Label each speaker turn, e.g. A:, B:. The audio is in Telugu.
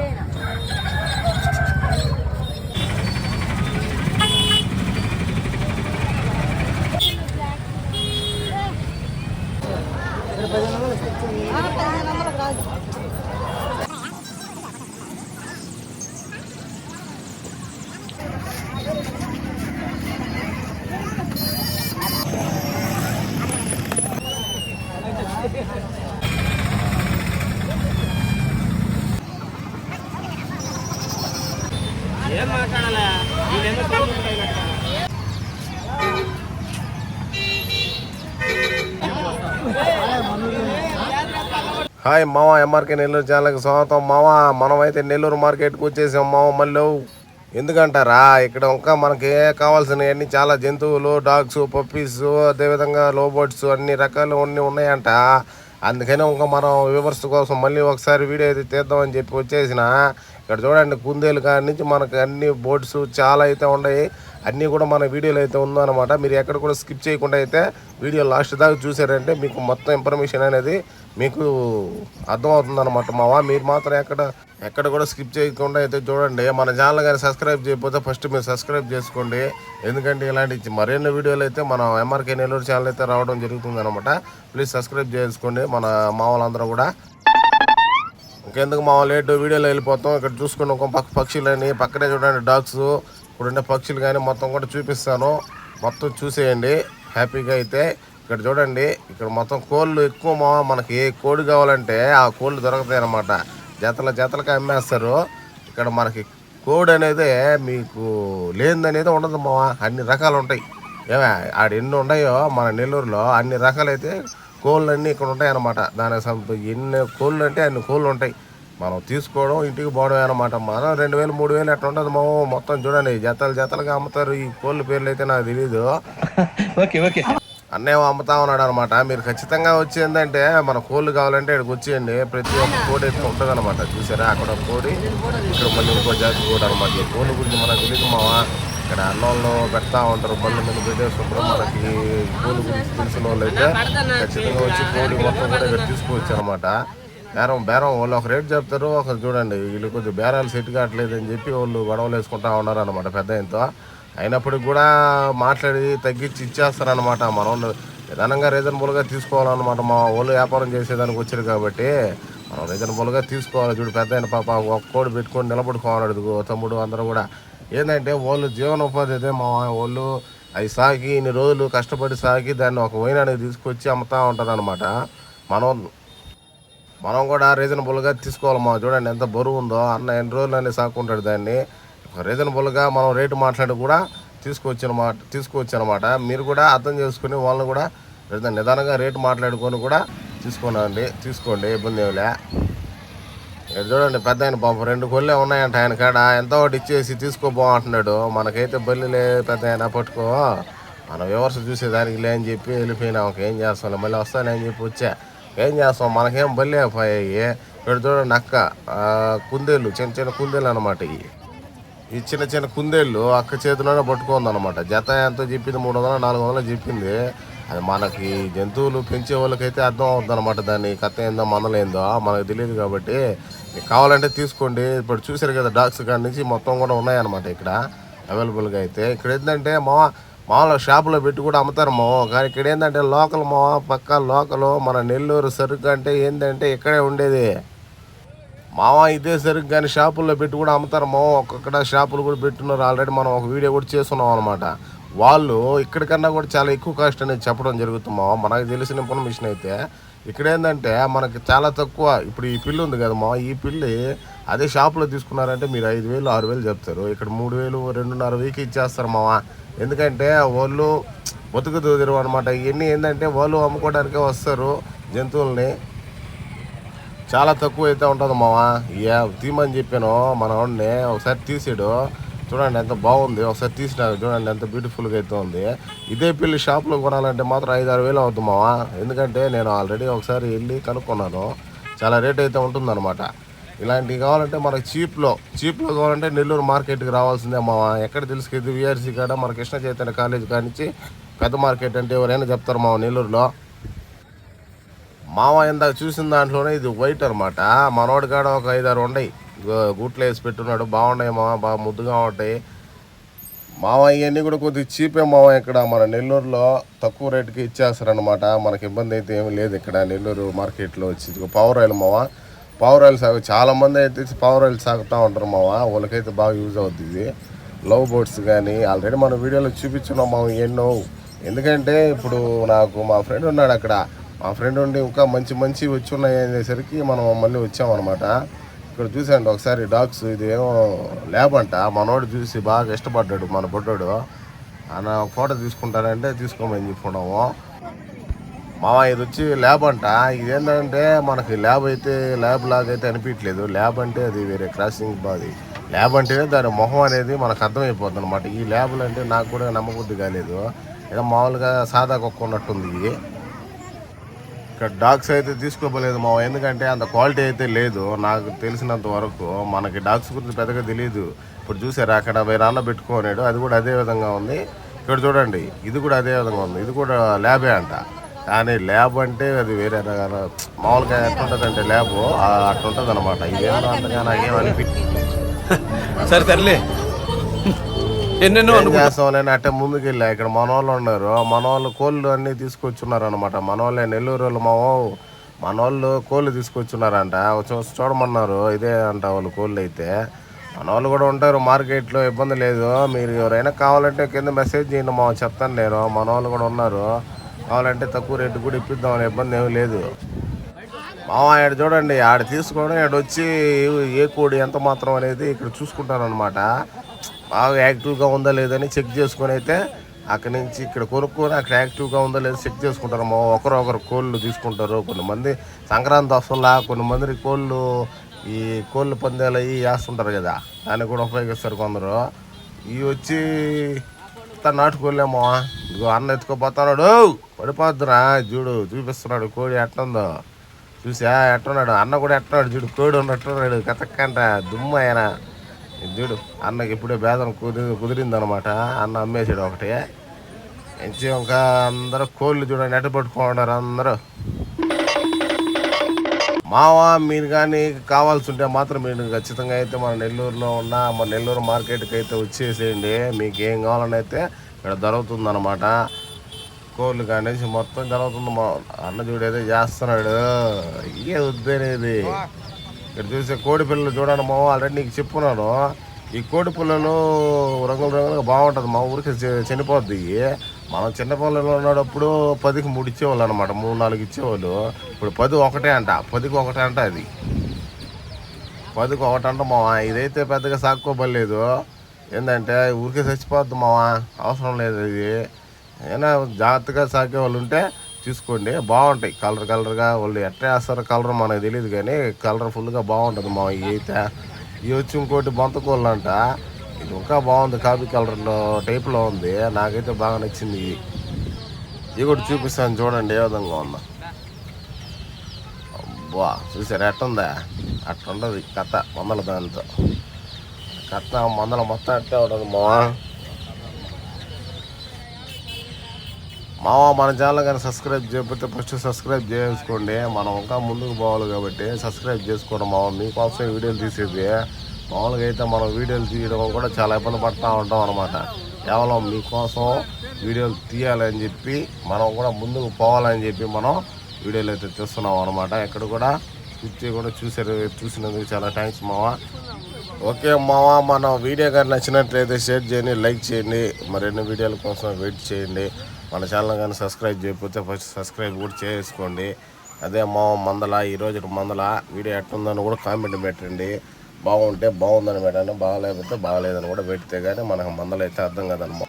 A: ఏం
B: హాయ్ మామ ఎంఆర్కే నెల్లూరు ఛానల్కి స్వాగతం. మామ మనమైతే నెల్లూరు మార్కెట్కి వచ్చేసాం మామ మళ్ళీ. ఎందుకంటారా? ఇక్కడ ఇంకా మనకి కావాల్సినవన్నీ చాలా జంతువులు డాగ్స్ పప్పీస్ అదేవిధంగా లోబోట్స్ అన్ని రకాలు అన్నీ ఉన్నాయంట. అందుకని ఇంకా మనం వివర్స్ కోసం మళ్ళీ ఒకసారి వీడియో అయితే తీద్దామని చెప్పి వచ్చేసిన. ఇక్కడ చూడండి కుందేలు కాడి నుంచి మనకు అన్ని బోట్స్ చాలా అయితే ఉన్నాయి. అన్నీ కూడా మన వీడియోలో అయితే ఉందన్నమాట. మీరు ఎక్కడ కూడా స్కిప్ చేయకుండా అయితే వీడియో లాస్ట్ దాకా చూసారంటే మీకు మొత్తం ఇన్ఫర్మేషన్ అనేది మీకు అర్థమవుతుంది అనమాట మావా మీరు మాత్రం ఎక్కడ ఎక్కడ కూడా స్కిప్ చేయకుండా అయితే చూడండి. మన ఛానల్ కానీ సబ్స్క్రైబ్ చేయకపోతే ఫస్ట్ మీరు సబ్స్క్రైబ్ చేసుకోండి. ఎందుకంటే ఇలాంటి మరిన్ని వీడియోలు అయితే మన ఎంఆర్కే నెల్లూరు ఛానల్ అయితే రావడం జరుగుతుంది అనమాట ప్లీజ్ సబ్స్క్రైబ్ చేసుకోండి. మన మామూలందరూ కూడా. ఇంకెందుకు మా లేట్ వీడియోలో వెళ్ళిపోతాం. ఇక్కడ చూసుకుని ఒక పక్క పక్షులని పక్కనే చూడండి డాగ్స్ ఇప్పుడున్న పక్షులు కానీ మొత్తం కూడా చూపిస్తాను. మొత్తం చూసేయండి. హ్యాపీగా అయితే ఇక్కడ చూడండి ఇక్కడ మొత్తం కోళ్ళు ఎక్కువ మనకి ఏ కోడి కావాలంటే ఆ కోళ్ళు దొరుకుతాయి అన్నమాట. జతల జతలకి అమ్మేస్తారు. ఇక్కడ మనకి కోడి అనేది మీకు లేనిదనేది ఉండదు మావా అన్ని రకాలు ఉంటాయి. ఏమే ఆడ ఎన్ని ఉన్నాయో మన నెల్లూరులో అన్ని రకాలైతే కోళ్ళు అన్నీ ఇక్కడ ఉంటాయి అన్నమాట దానికి ఎన్ని కోళ్ళు అంటే అన్ని కోళ్ళు ఉంటాయి. మనం తీసుకోవడం ఇంటికి పోవడం అనమాట మనం రెండు వేలు మూడు వేలు అట్లా ఉంటుంది మామ మొత్తం చూడండి జతలు జతలుగా అమ్ముతారు. ఈ కోళ్ళ పేర్లు అయితే నాకు తెలియదు
A: ఓకే
B: అమ్ముతా ఉన్నాడు అనమాట మీరు ఖచ్చితంగా వచ్చేందంటే మన కోళ్ళు కావాలంటే ఇక్కడికి వచ్చేయండి. ప్రతి ఒక్క కోడి అయితే ఉంటుంది అనమాట చూసారా? అక్కడ కోడి ఇక్కడ మళ్ళీ ఇంకో జాతి కోడి అనమాట ఈ కోళ్ళ గురించి మనకు తెలియదు మావా. ఇక్కడ అన్నంలో పెడతా ఉంటారు. బండ్ల మీద పెట్టేసుకుంటారు. మనకి కోళ్ళ గురించి తెలిసిన వాళ్ళు అయితే ఖచ్చితంగా వచ్చి కోడి మొత్తం కూడా ఇక్కడ తీసుకోవచ్చు అనమాట బేరం బేరం. వాళ్ళు ఒక రేట్ చెప్తారు ఒకరు చూడండి. వీళ్ళు కొంచెం బేరాలు సెట్ కావట్లేదు అని చెప్పి వాళ్ళు గొడవలు వేసుకుంటా ఉన్నారు అనమాట పెద్ద ఇంతో అయినప్పటికి కూడా మాట్లాడి తగ్గించి ఇచ్చేస్తారనమాట మనం నిదానంగా రీజనబుల్గా తీసుకోవాలన్నమాట. మా వాళ్ళు వ్యాపారం చేసేదానికి వచ్చారు కాబట్టి మనం రీజనబుల్గా తీసుకోవాలి. చూడు పెద్ద అయిన పాప ఒక కోడి పెట్టుకొని నిలబడుకోవాలి. తమ్ముడు అందరూ కూడా. ఏంటంటే వాళ్ళు జీవనోపాధి అయితే మా వాళ్ళు అవి సాకి ఇన్ని రోజులు కష్టపడి సాగి దాన్ని ఒక వైనానికి తీసుకొచ్చి అమ్ముతా ఉంటారనమాట మనం మనం కూడా రీజనబుల్గా తీసుకోవాలి మా చూడండి ఎంత బరువు ఉందో అన్న ఎన్ని రోజులనే సాకుంటాడు దాన్ని. రీజనబుల్గా మనం రేటు మాట్లాడి కూడా తీసుకొచ్చిన తీసుకొచ్చనమాట. మీరు కూడా అర్థం చేసుకుని వాళ్ళని కూడా నిదానంగా రేటు మాట్లాడుకొని కూడా తీసుకోనండి. తీసుకోండి ఇబ్బంది ఏమిలే ఇక్కడ చూడండి పెద్ద ఆయన పాపం రెండు కొల్లే ఉన్నాయంట ఆయన కాడ. ఎంత ఒకటి ఇచ్చేసి తీసుకోబో అంటున్నాడు. మనకైతే బల్లిలే పెద్ద ఆయన పట్టుకో. మన వ్యవస్థ చూసేదానికి లే అని చెప్పి వెళ్ళిపోయినా. ఏం చేస్తాం మళ్ళీ వస్తానని చెప్పి వచ్చా. ఏం చేస్తాం? మనకేం బల్లే పోయాయి ఇక్కడ నక్క కుందేళ్ళు చిన్న చిన్న కుందేళ్ళు అనమాట ఇవి ఈ చిన్న చిన్న కుందేళ్ళు అక్క చేతిలోనే పట్టుకుంది అనమాట జత ఎంతో చెప్పింది? మూడు వందలు నాలుగు వందలు చెప్పింది. అది మనకి జంతువులు పెంచే వాళ్ళకైతే అర్థం అవుతుంది అనమాట దాన్ని కథ ఏందో మందలేందో మనకు తెలియదు కాబట్టి. కావాలంటే తీసుకోండి. ఇప్పుడు చూసారు కదా డాగ్స్ కాడి నుంచి మొత్తం కూడా ఉన్నాయన్నమాట ఇక్కడ. అవైలబుల్గా అయితే. ఇక్కడ ఏంటంటే మా మామూలుగా షాపులో పెట్టి కూడా అమ్ముతారు మా కానీ ఇక్కడ ఏంటంటే లోకల్ మా పక్క లోకల్. మన నెల్లూరు సరుకు అంటే ఏంటంటే ఇక్కడే ఉండేది. మావా ఇదే సరుకు కానీ షాపుల్లో పెట్టి కూడా అమ్ముతారు మామ ఒక్కొక్కడ షాపులు కూడా పెట్టున్నారు. ఆల్రెడీ మనం ఒక వీడియో కూడా చేస్తున్నాం అనమాట వాళ్ళు ఇక్కడికన్నా కూడా చాలా ఎక్కువ కాస్ట్ అనేది చెప్పడం జరుగుతుంది మామ మనకు తెలిసిన ఇన్ఫర్మేషన్ అయితే ఇక్కడ ఏంటంటే మనకి చాలా తక్కువ. ఇప్పుడు ఈ పిల్లు ఉంది కదా మా ఈ పిల్లి అదే షాపులో తీసుకున్నారంటే మీరు ఐదు వేలు ఆరు వేలు చెప్తారు. ఇక్కడ మూడు వేలు రెండున్నర వెయ్యికి ఇచ్చేస్తారు మావా. ఎందుకంటే వాళ్ళు బతుకుతూ అనమాట ఇవన్నీ ఏంటంటే వాళ్ళు అమ్ముకోవడానికే వస్తారు జంతువుల్ని. చాలా తక్కువ అయితే ఉంటుంది మావా. ఇక తీమని చెప్పాను మన వాడిని. ఒకసారి తీసాడు. చూడండి ఎంత బాగుంది. ఒకసారి తీసినారు చూడండి ఎంత బ్యూటిఫుల్గా అయితే ఉంది. ఇదే పిల్లి షాప్లో కొనాలంటే మాత్రం ఐదు ఆరు వేలు అవుతుంది మావా. ఎందుకంటే నేను ఆల్రెడీ ఒకసారి వెళ్ళి కనుక్కున్నాను. చాలా రేట్ అయితే ఉంటుందన్నమాట. ఇలాంటివి కావాలంటే మనకు చీప్లో చీప్లో కావాలంటే నెల్లూరు మార్కెట్కి రావాల్సిందే మావా. ఎక్కడ తెలుసుకెళ్ళి విఆర్సీ కాడ మన కృష్ణ చైతన్య కాలేజ్ కానించి పెద్ద మార్కెట్ అంటే ఎవరైనా చెప్తారు మావా నెల్లూరులో. మావ ఇందాక చూసిన దాంట్లోనే ఇది వైట్ అనమాట మనోడి కాడ ఒక ఐదారు ఉన్నాయి. గు- గుట్లు వేసి పెట్టున్నాడు. బాగున్నాయి మావ బాగా ముద్దుగా ఉంటాయి. మావ ఇవన్నీ కూడా కొద్దిగా చీపే మావ ఇక్కడ మన నెల్లూరులో. తక్కువ రేటుకి ఇచ్చేస్తారనమాట మనకి ఇబ్బంది అయితే ఏమీ లేదు ఇక్కడ నెల్లూరు మార్కెట్లో వచ్చి. పవర్ ఆయిల్ మావా. పవర్ ఆయిల్ సాగు చాలామంది అయితే పవర్ ఆయిల్ సాగుతూ ఉంటారు మామ వాళ్ళకైతే బాగా యూజ్ అవుతుంది ఇది. లవ్ బోట్స్ కానీ ఆల్రెడీ మన వీడియోలో చూపించున్నాం మామ ఎన్నో. ఎందుకంటే ఇప్పుడు నాకు మా ఫ్రెండ్ ఉన్నాడు అక్కడ. మా ఫ్రెండ్ ఉండి ఇంకా మంచి మంచి వచ్చి ఉన్నాయి అనేసరికి మనం మళ్ళీ వచ్చామన్నమాట. ఇక్కడ చూసాండి ఒకసారి డాగ్స్ ఇదేమో లేబంట ల్యాబ్ అంట. మనోడు చూసి బాగా ఇష్టపడ్డాడు మన బుడ్డోడు. ఆయన ఫోటో తీసుకుంటానంటే తీసుకోమని చెప్పుకున్నాము మావా ఇది వచ్చి ల్యాబ్ అంట. ఇది ఏంటంటే మనకి ల్యాబ్ అయితే ల్యాబ్ లాగా అయితే అనిపించలేదు ల్యాబ్ అంటే అది వేరే క్రాసింగ్ బాది ల్యాబ్ అంటేనే దాని మొహం అనేది మనకు అర్థమైపోతుంది అనమాట ఈ ల్యాబ్లు అంటే నాకు కూడా నమ్మబుద్ధి కాలేదు. ఏదో మామూలుగా సాదా కుక్క ఉన్నట్టుంది. ఇది ఇక్కడ డాగ్స్ అయితే తీసుకోపోలేదు మా ఎందుకంటే అంత క్వాలిటీ అయితే లేదు. నాకు తెలిసినంత వరకు మనకి డాగ్స్ గురించి పెద్దగా తెలియదు ఇప్పుడు చూసారా అక్కడ వేరే అన్న పెట్టుకోనాడు అది కూడా అదే విధంగా ఉంది. ఇక్కడ చూడండి ఇది కూడా అదే విధంగా ఉంది. ఇది కూడా ల్యాబే అంట. కానీ ల్యాబ్ అంటే అది వేరే రకాల మామూలుగా ఎట్లుంటుంది అంటే ల్యాబ్ అట్లుంటుంది అనమాట ఇదేమో అంతగా నాకేం అనిపించింది
A: సరే సర్లే. ఎన్నెన్నో
B: అట్టే ముందుకు వెళ్ళా ఇక్కడ మన వాళ్ళు ఉన్నారు. మన వాళ్ళు కోళ్ళు అన్ని తీసుకొచ్చున్నారు అనమాట మన వాళ్ళే నెల్లూరు వాళ్ళు మా మన వాళ్ళు కోళ్ళు తీసుకొచ్చున్నారంట. చూడమన్నారు. ఇదే అంట వాళ్ళు కోళ్ళు అయితే. మన వాళ్ళు కూడా ఉంటారు మార్కెట్లో ఇబ్బంది లేదు. మీరు ఎవరైనా కావాలంటే కింద మెసేజ్ చేయండి మా చెప్తాను నేను. మన వాళ్ళు కూడా ఉన్నారు. కావాలంటే తక్కువ రేటు కూడా ఇప్పిద్దామని ఇబ్బంది ఏమీ లేదు. మామ ఆడ చూడండి ఆడ తీసుకొని ఆడ వచ్చి ఏ కోడి ఎంత మాత్రం అనేది ఇక్కడ చూసుకుంటారనమాట బాగా యాక్టివ్గా ఉందా లేదని చెక్ చేసుకొని అయితే అక్కడి నుంచి ఇక్కడ కొనుక్కొని అక్కడ యాక్టివ్గా ఉందా లేదా చెక్ చేసుకుంటారు మా ఒకరు ఒకరు కోళ్ళు తీసుకుంటారు. కొంతమంది సంక్రాంతి వస్తుందా కొంతమంది కోళ్ళు ఈ కోళ్ళు పందాలు అవి వేస్తుంటారు కదా దాన్ని కూడా ఉపయోగిస్తారు కొందరు. ఇవి వచ్చి ఇంత నాటుకోలేమో. ఇదిగో అన్న ఎత్తుకోపోతున్నాడు. పడిపోద్దురా చూడు చూపిస్తున్నాడు కోడి ఎట్టుందో చూసా ఎట్టున్నాడు. అన్న కూడా ఎట్టున్నాడు చూడు కోడి ఉన్నట్టున్నాడు. కతక్కంట దుమ్ము ఆయన. చూడు అన్నకి ఇప్పుడే భేదం కుదిరి కుదిరిందనమాట. అన్న అమ్మేసాడు ఒకటి. మంచి ఇంకా అందరూ కోళ్ళు చూడండి ఎట్ట పట్టుకున్నారు అందరూ? మావా మీరు కానీ కావాల్సి ఉంటే మాత్రం మీరు ఖచ్చితంగా అయితే మన నెల్లూరులో ఉన్న మన నెల్లూరు మార్కెట్కి అయితే వచ్చేసేయండి. మీకు ఏం కావాలని అయితే ఇక్కడ దొరుకుతుంది అనమాట కోళ్ళు కానీ మొత్తం జరుగుతుంది మా అన్న చూడేదో చేస్తున్నాడు. ఇదే వద్దనేది ఇక్కడ చూసే కోడి పిల్లలు చూడండి మా ఆల్రెడీ నీకు చెప్పున్నాను. ఈ కోడి పిల్లలు రంగులు రంగులుగా బాగుంటుంది. మా ఊరికి చనిపోద్ది. మనం చిన్నపిల్లలు ఉన్నప్పుడు పదికి మూడు ఇచ్చేవాళ్ళు అనమాట మూడు నాలుగు ఇచ్చేవాళ్ళు. ఇప్పుడు పది ఒకటే అంట. పదికి ఒకటే అంట అది. పదికి ఒకటంట మావా. ఇదైతే పెద్దగా సాక్కోబడలేదు. ఏంటంటే ఊరికే చచ్చిపోద్ది మావా. అవసరం లేదు ఇది. అయినా జాగ్రత్తగా సాకే వాళ్ళు ఉంటే తీసుకోండి బాగుంటాయి. కలర్ కలర్గా వాళ్ళు ఎట్లా వేస్తారో కలర్ మనకు తెలియదు కానీ కలర్ ఫుల్గా బాగుంటుంది మా ఇవి అయితే ఇవి వచ్చి ఇంకోటి బొంతకోళ్ళు అంట. ఇది ఇంకా బాగుంది కాఫీ కలర్లో టైప్లో ఉంది. నాకైతే బాగా నచ్చింది ఇది. ఇది కూడా చూపిస్తాను చూడండి ఏ విధంగా ఉందో. అబ్బా చూసారు? ఎట్టుందా? అట్లుండదు కథ మందల దానితో. కథ మందల మొత్తం అట్టే ఉండదు మావా. మావా మన ఛానల్ కానీ సబ్స్క్రైబ్ చేయకపోతే ఫస్ట్ సబ్స్క్రైబ్ చేసుకోండి మనం ఇంకా ముందుకు పోవాలి కాబట్టి సబ్స్క్రైబ్ చేసుకోవడం మావా. మీకోసం వీడియోలు తీసేది. మామూలుగా అయితే మనం వీడియోలు తీయడం కూడా చాలా ఇబ్బంది పడుతూ ఉంటాం అనమాట కేవలం మీకోసం వీడియోలు తీయాలని చెప్పి మనం కూడా ముందుకు పోవాలని చెప్పి మనం వీడియోలు అయితే తీస్తున్నాం అనమాట ఎక్కడ కూడా స్కిప్ కూడా చూసారు చూసినందుకు చాలా థ్యాంక్స్ మావా ఓకే మావా మన వీడియో కానీ నచ్చినట్లయితే షేర్ చేయండి లైక్ చేయండి మరిన్ని వీడియోల కోసం వెయిట్ చేయండి. మన ఛానల్ కానీ సబ్స్క్రైబ్ చేయకపోతే ఫస్ట్ సబ్స్క్రైబ్ కూడా చేసుకోండి. అదే మావ మందల ఈరోజు మందల వీడియో ఎట్లుందని కూడా కామెంట్ పెట్టండి. బాగుంటే బాగుందని పెట్టాను బాగాలేకపోతే బాగాలేదని కూడా పెడితే కానీ మనకు మందలు అయితే అర్థం కదనమాట